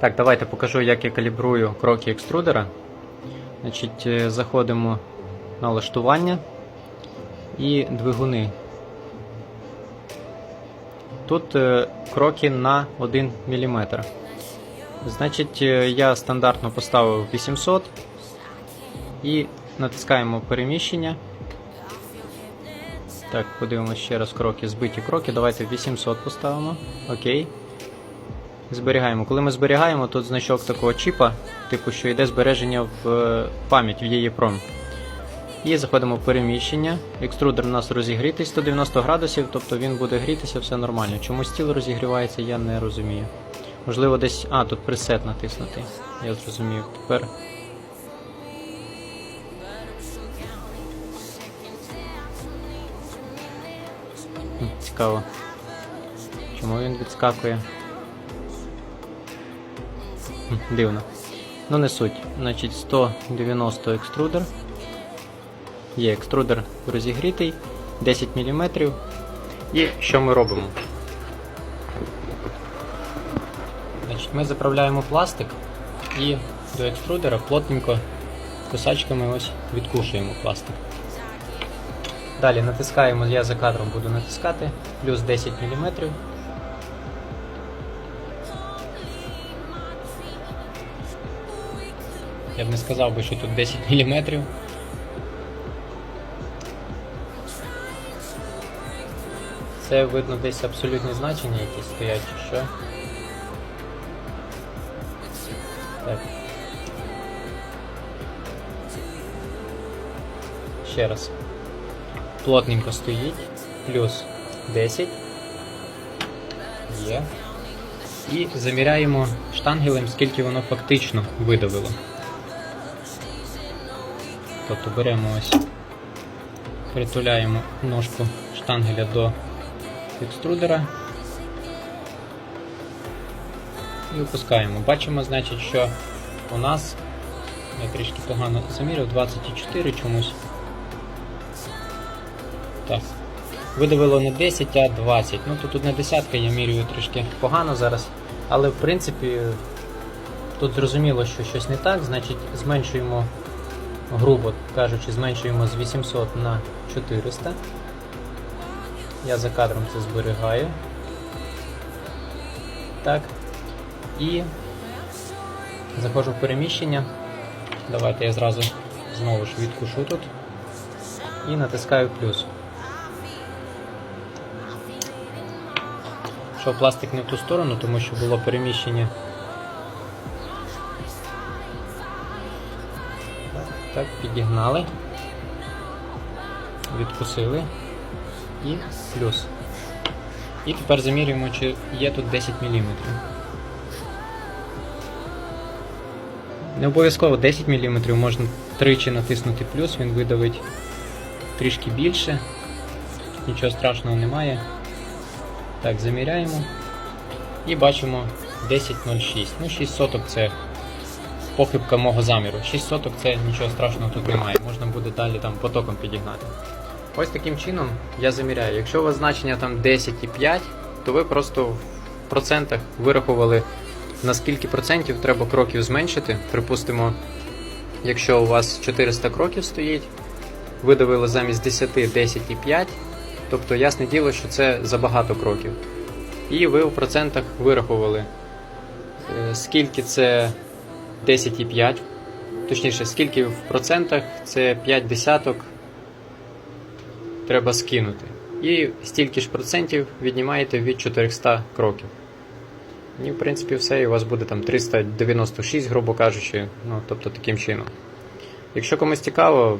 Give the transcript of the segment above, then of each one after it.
Так, давайте покажу, як я калібрую кроки екструдера. Значить, е, заходимо на налаштування і двигуни. Тут е, кроки на 1 мм. Значить, е, я стандартно поставив 800 і натискаємо переміщення. Так, подивимося ще раз кроки, збиті кроки. Давайте 800 поставимо. Окей. Зберігаємо. Коли ми зберігаємо, тут значок такого чіпа, типу, що йде збереження в е, пам'ять в EEPROM. І заходимо в переміщення. Екструдер у нас розігрітий 190 градусів, тобто він буде грітися, все нормально. Чому стіл розігрівається, я не розумію. Можливо, десь. А, тут пресет натиснути. Я зрозумів. Тепер. Цікаво. Чому він відскакує? Дивно. Ну не суть. Значить 190 екструдер. Є екструдер розігрітий, 10 мм. І що ми робимо? Значить, Ми заправляємо пластик і до екструдера плотненько кусачками ось відкушуємо пластик. Далі натискаємо, я за кадром буду натискати, плюс 10 мм. Я б не сказав би, що тут 10 мм. Це видно десь абсолютні значення, які стоять чи що. Так. Ще раз. Плотненько стоїть. Плюс 10. Є. І заміряємо штангелем, скільки воно фактично видавило. Тобто беремо ось, притуляємо ножку штангеля до екструдера і опускаємо. Бачимо, значить, що у нас я трішки погано заміряв 24 чомусь. Так. Видавило не 10, а 20. Ну тут одна десятка, я мірюю трішки погано зараз. Але в принципі тут зрозуміло, що щось не так, значить зменшуємо, грубо кажучи, зменшуємо з 800 на 400. Я за кадром це зберігаю. Так. І заходжу в переміщення. Давайте я зразу знову ж відкушу тут і натискаю плюс. Що пластик не в ту сторону, тому що було переміщення. Так, підігнали, відкусили і плюс. І тепер замірюємо, чи є тут 10 мм. Не обов'язково 10 мм, можна тричі натиснути плюс, він видавить трішки більше. Нічого страшного немає. Так, заміряємо. І бачимо 10.06. Ну, 6 соток це похибка мого заміру. 6 соток це нічого страшного тут немає. Можна буде далі там потоком підігнати. Ось таким чином я заміряю. Якщо у вас значення там 10,5, то ви просто в процентах вирахували, на скільки процентів треба кроків зменшити. Припустимо, якщо у вас 400 кроків стоїть, видавили замість 10 10,5, тобто ясне діло, що це забагато кроків. І ви в процентах вирахували, е, скільки це 10,5, точніше, скільки в процентах це 5 десяток треба скинути. І стільки ж процентів віднімаєте від 400 кроків. І, в принципі, все, і у вас буде там 396, грубо кажучи, ну, тобто таким чином. Якщо комусь цікаво,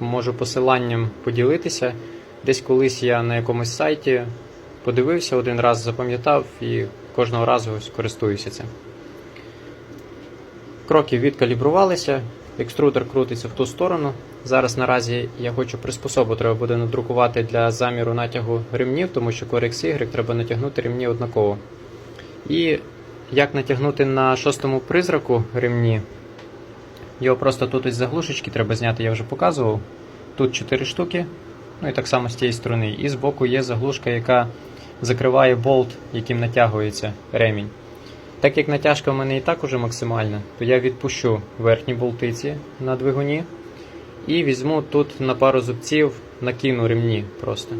можу посиланням поділитися. Десь колись я на якомусь сайті подивився один раз, запам'ятав і кожного разу користуюся цим. Кроки відкалібрувалися, екструдер крутиться в ту сторону. Зараз наразі я хочу приспособу, треба буде надрукувати для заміру натягу ремнів, тому що Corex Y треба натягнути ремні однаково. І як натягнути на шостому призраку ремні, його просто тут із заглушечки треба зняти, я вже показував. Тут 4 штуки, ну і так само з тієї сторони. І збоку є заглушка, яка закриває болт, яким натягується ремінь. Так як натяжка в мене і так уже максимальна, то я відпущу верхні болтиці на двигуні і візьму тут на пару зубців, накину ремні просто.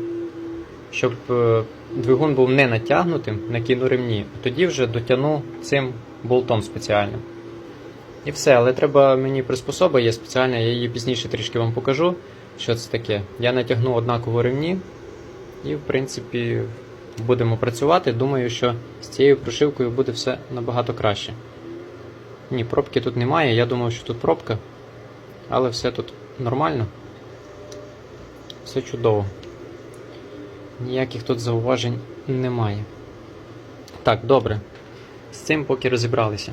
Щоб е, двигун був не натягнутим, накину ремні. Тоді вже дотягну цим болтом спеціальним. І все, але треба мені приспособа є спеціальна, я її пізніше трішки вам покажу, що це таке. Я натягну однаково ремні і, в принципі, будемо працювати. Думаю, що з цією прошивкою буде все набагато краще. Ні, пробки тут немає. Я думав, що тут пробка, але все тут нормально. Все чудово. Ніяких тут зауважень немає. Так, добре. З цим поки розібралися.